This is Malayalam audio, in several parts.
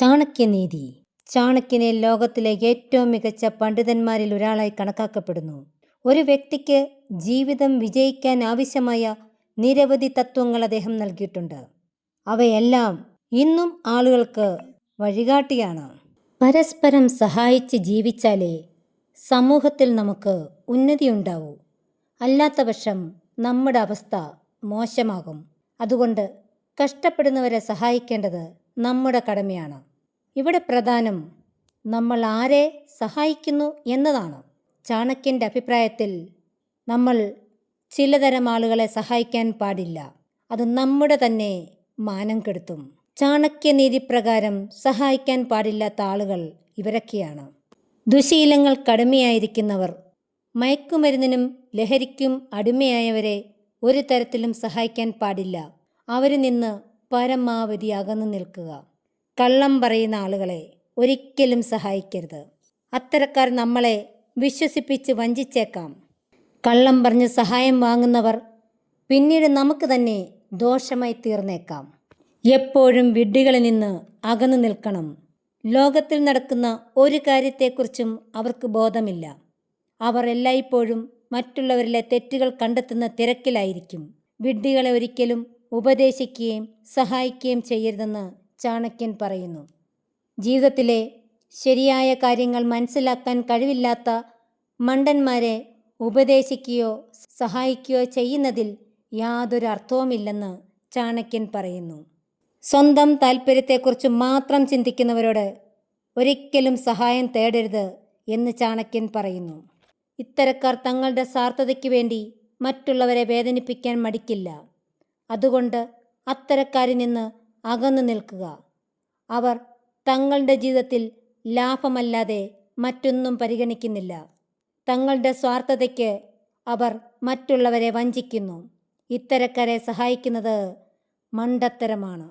ചാണക്യനീതി. ചാണക്യനെ ലോകത്തിലെ ഏറ്റവും മികച്ച പണ്ഡിതന്മാരിൽ ഒരാളായി കണക്കാക്കപ്പെടുന്നു. ഒരു വ്യക്തിക്ക് ജീവിതം വിജയിക്കാൻ ആവശ്യമായ നിരവധി തത്വങ്ങൾ അദ്ദേഹം നൽകിയിട്ടുണ്ട്. അവയെല്ലാം ഇന്നും ആളുകൾക്ക് വഴികാട്ടിയാണ്. പരസ്പരം സഹായിച്ച് ജീവിച്ചാലേ സമൂഹത്തിൽ നമുക്ക് ഉന്നതിയുണ്ടാവൂ അല്ലാത്ത പക്ഷം നമ്മുടെ അവസ്ഥ മോശമാകും. അതുകൊണ്ട് കഷ്ടപ്പെടുന്നവരെ സഹായിക്കേണ്ടത് നമ്മുടെ കടമയാണ്. ഇവിടെ പ്രധാനം നമ്മൾ ആരെ സഹായിക്കുന്നു എന്നതാണ്. ചാണക്യന്റെ അഭിപ്രായത്തിൽ നമ്മൾ ചിലതരം ആളുകളെ സഹായിക്കാൻ പാടില്ല. അത് നമ്മുടെ തന്നെ മാനം കെടുത്തും. ചാണക്യനീതി പ്രകാരം സഹായിക്കാൻ പാടില്ലാത്ത ആളുകൾ ഇവരൊക്കെയാണ്. ദുശീലങ്ങൾ കടുമയായിരിക്കുന്നവർ മയക്കുമരുന്നിനും ലഹരിക്കും അടിമയായവരെ ഒരു തരത്തിലും സഹായിക്കാൻ പാടില്ല. അവരിൽ നിന്ന് പരമാവധി അകന്നു നിൽക്കുക. കള്ളം പറയുന്ന ആളുകളെ ഒരിക്കലും സഹായിക്കരുത്. അത്തരക്കാർ നമ്മളെ വിശ്വസിപ്പിച്ച് വഞ്ചിച്ചേക്കാം. കള്ളം പറഞ്ഞ് സഹായം വാങ്ങുന്നവർ പിന്നീട് നമുക്ക് തന്നെ ദോഷമായി തീർന്നേക്കാം. എപ്പോഴും വിഡ്ഢികളിൽ നിന്ന് അകന്നു നിൽക്കണം. ലോകത്തിൽ നടക്കുന്ന ഒരു കാര്യത്തെക്കുറിച്ചും അവർക്ക് ബോധമില്ല. അവർ എല്ലായ്പ്പോഴും മറ്റുള്ളവരിലെ തെറ്റുകൾ കണ്ടെത്തുന്ന തിരക്കിലായിരിക്കും. വിഡ്ഢികളെ ഒരിക്കലും ഉപദേശിക്കുകയും സഹായിക്കുകയും ചെയ്യരുതെന്ന് ചാണക്യൻ പറയുന്നു. ജീവിതത്തിലെ ശരിയായ കാര്യങ്ങൾ മനസ്സിലാക്കാൻ കഴിവില്ലാത്ത മണ്ടന്മാരെ ഉപദേശിക്കുകയോ സഹായിക്കുകയോ ചെയ്യുന്നതിൽ യാതൊരു അർത്ഥവുമില്ലെന്ന് ചാണക്യൻ പറയുന്നു. സ്വന്തം താല്പര്യത്തെക്കുറിച്ച് മാത്രം ചിന്തിക്കുന്നവരോട് ഒരിക്കലും സഹായം തേടരുത് എന്ന് ചാണക്യൻ പറയുന്നു. ഇത്തരക്കാർ തങ്ങളുടെ സാർത്ഥതയ്ക്ക് വേണ്ടി മറ്റുള്ളവരെ വേദനിപ്പിക്കാൻ മടിക്കില്ല. അതുകൊണ്ട് അത്തരക്കാരിൽ നിന്ന് അകന്നു നിൽക്കുക. അവർ തങ്ങളുടെ ജീവിതത്തിൽ ലാഭമല്ലാതെ മറ്റൊന്നും പരിഗണിക്കുന്നില്ല. തങ്ങളുടെ സ്വാർത്ഥതയ്ക്ക് അവർ മറ്റുള്ളവരെ വഞ്ചിക്കുന്നു. ഇത്തരക്കാരെ സഹായിക്കുന്നത് മണ്ടത്തരമാണ്.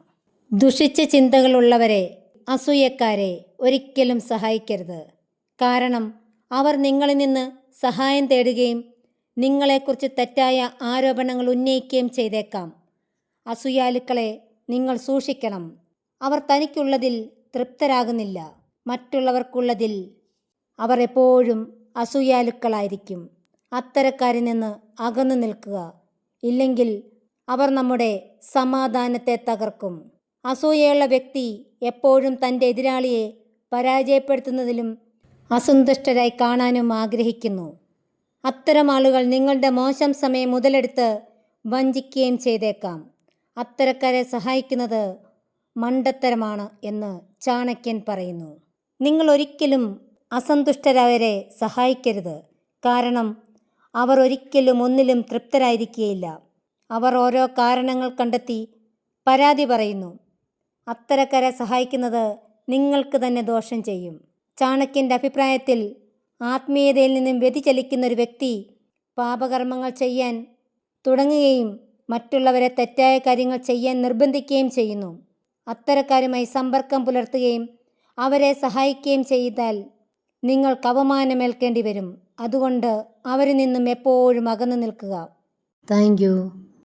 ദുഷിച്ച ചിന്തകളുള്ളവരെ അസൂയക്കാരെ ഒരിക്കലും സഹായിക്കരുത്. കാരണം അവർ നിങ്ങളിൽ നിന്ന് സഹായം തേടുകയും നിങ്ങളെക്കുറിച്ച് തെറ്റായ ആരോപണങ്ങൾ ഉന്നയിക്കുകയും ചെയ്തേക്കാം. അസൂയാലുക്കളെ നിങ്ങൾ സൂക്ഷിക്കണം. അവർ തനിക്കുള്ളതിൽ തൃപ്തരാകുന്നില്ല. മറ്റുള്ളവർക്കുള്ളതിൽ അവർ എപ്പോഴും അസൂയാലുക്കളായിരിക്കും. അത്തരക്കാരിൽ നിന്ന് അകന്നു നിൽക്കുക. ഇല്ലെങ്കിൽ അവർ നമ്മുടെ സമാധാനത്തെ തകർക്കും. അസൂയയുള്ള വ്യക്തി എപ്പോഴും തന്റെ എതിരാളിയെ പരാജയപ്പെടുത്തുന്നതിലും അസന്തുഷ്ടരായി കാണാനും ആഗ്രഹിക്കുന്നു. അത്തരം ആളുകൾ നിങ്ങളുടെ മോശം സമയം മുതലെടുത്ത് വഞ്ചിക്കുകയും ചെയ്തേക്കാം. അത്തരക്കാരെ സഹായിക്കുന്നത് മണ്ടത്തരമാണ് എന്ന് ചാണക്യൻ പറയുന്നു. നിങ്ങൾ ഒരിക്കലും അസന്തുഷ്ടരായവരെ സഹായിക്കരുത്. കാരണം അവർ ഒരിക്കലും ഒന്നിലും തൃപ്തരായിരിക്കുകയില്ല. അവർ ഓരോ കാരണങ്ങൾ കണ്ടെത്തി പരാതി പറയുന്നു. അത്തരക്കാരെ സഹായിക്കുന്നത് നിങ്ങൾക്ക് തന്നെ ദോഷം ചെയ്യും. ചാണക്യന്റെ അഭിപ്രായത്തിൽ ആത്മീയതയിൽ നിന്നും വ്യതിചലിക്കുന്ന ഒരു വ്യക്തി പാപകർമ്മങ്ങൾ ചെയ്യാൻ തുടങ്ങുകയും മറ്റുള്ളവരെ തെറ്റായ കാര്യങ്ങൾ ചെയ്യാൻ നിർബന്ധിക്കുകയും ചെയ്യുന്നു. അത്തരക്കാരുമായി സമ്പർക്കം പുലർത്തുകയും അവരെ സഹായിക്കുകയും ചെയ്താൽ നിങ്ങൾക്ക് അവമാനമേൽക്കേണ്ടി വരും അതുകൊണ്ട് അവരിൽ നിന്നും എപ്പോഴും അകന്നു നിൽക്കുക. താങ്ക്